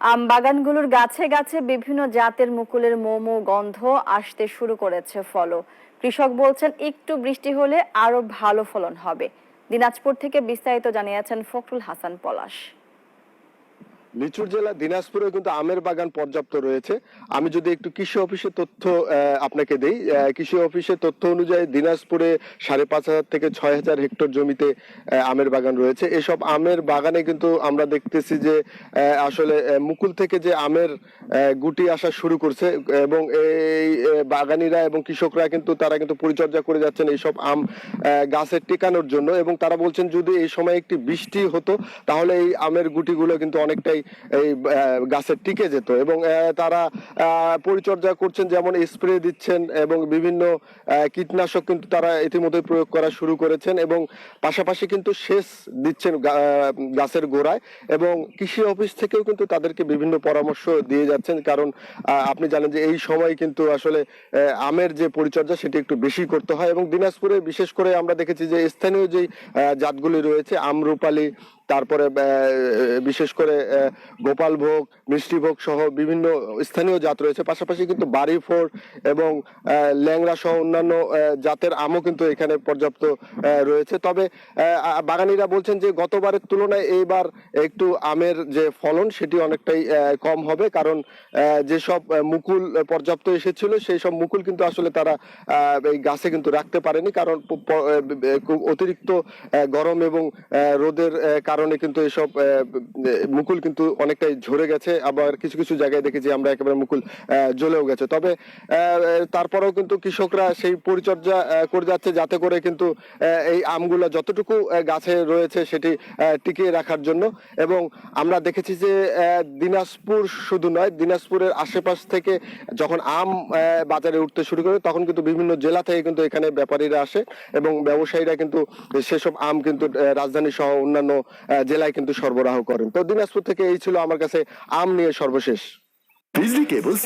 আম বাগানগুলোর গাছে গাছে বিভিন্ন জাতের মুকুলের মোমো গন্ধ আসতে শুরু করেছে ফলও। কৃষক বলছেন, একটু বৃষ্টি হলে আরও ভালো ফলন হবে। দিনাজপুর থেকে বিস্তারিত জানিয়েছেন ফখরুল হাসান পলাশ। লিচুর জেলা দিনাজপুরেও কিন্তু আমের বাগান পর্যাপ্ত রয়েছে। আমি যদি একটু কৃষি অফিসের তথ্য আপনাকে দেই কৃষি অফিসের তথ্য অনুযায়ী দিনাজপুরে সাড়ে পাঁচ হাজার থেকে ছয় হাজার হেক্টর জমিতে আমের বাগান রয়েছে। এসব আমের বাগানে কিন্তু আমরা দেখতেছি যে আসলে মুকুল থেকে যে আমের গুটি আসা শুরু করছে, এবং এই বাগানিরা এবং কৃষকরা কিন্তু, তারা কিন্তু পরিচর্যা করে যাচ্ছেন এইসব আম গাছের টেকানোর জন্য। এবং তারা বলছেন, যদি এই সময় একটি বৃষ্টি হতো, তাহলে এই আমের গুটিগুলো কিন্তু অনেকটাই এই আহ, গাছের টিকে যেত এবং তারা পরিচর্যা করছেন যেমন স্প্রে দিচ্ছেন এবং বিভিন্ন কীটনাশক কিন্তু তারা ইতিমধ্যে প্রয়োগ করা শুরু করেছেন এবং পাশাপাশি কিন্তু সেচ দিচ্ছেন গাছের গোড়ায় এবং কৃষি অফিস থেকেও কিন্তু তাদেরকে বিভিন্ন পরামর্শ দিয়ে যাচ্ছেন কারণ আপনি জানেন যে এই সময় কিন্তু আসলে আমের যে পরিচর্যা সেটি একটু বেশি করতে হয় এবং দিনাজপুরে বিশেষ করে আমরা দেখেছি যে স্থানীয় আহ, জাতগুলি রয়েছে আমরুপালি তারপরে বিশেষ করে আহ, গোপালভোগ মিষ্টিভোগ সহ বিভিন্ন স্থানীয় জাত রয়েছে। পাশাপাশি কিন্তু বাড়ি ফোর এবং ল্যাংড়া সহ অন্যান্য জাতের আমও কিন্তু এখানে পর্যাপ্ত রয়েছে। তবে বাগানীরা বলছেন যে গতবারের তুলনায় এইবার একটু আমের যে ফলন সেটি অনেকটাই কম হবে কারণ যেসব মুকুল পর্যাপ্ত এসেছিল সেই সব মুকুল কিন্তু আসলে তারা এই গাছে কিন্তু রাখতে পারেনি কারণ অতিরিক্ত গরম এবং রোদের আহ, কারণে কিন্তু এসব মুকুল কিন্তু অনেকটাই ঝরে গেছে। আবার কিছু কিছু জায়গায় দেখেছি আমরা একেবারে মুকুল জ্বলেও গেছে। তবে তারপরেও কিন্তু কৃষকরা সেই পরিচর্যা করে যাচ্ছে যাতে করে কিন্তু এই আমগুলো যতটুকু গাছে রয়েছে সেটি টিকিয়ে রাখার জন্য। এবং আমরা দেখেছি যে দিনাজপুর শুধু নয়, দিনাজপুরের আশেপাশ থেকে যখন আম বাজারে উঠতে শুরু করে, তখন কিন্তু বিভিন্ন জেলা থেকে কিন্তু এখানে ব্যাপারীরা আসে। এবং ব্যবসায়ীরা কিন্তু সেসব আম কিন্তু রাজধানী সহ অন্যান্য জেলায় কিন্তু সরবরাহ করেন। তো দিনাজপুর থেকে এই ছিল আমার কাছে আম নিয়ে সর্বশেষ। বিজলি কেবলস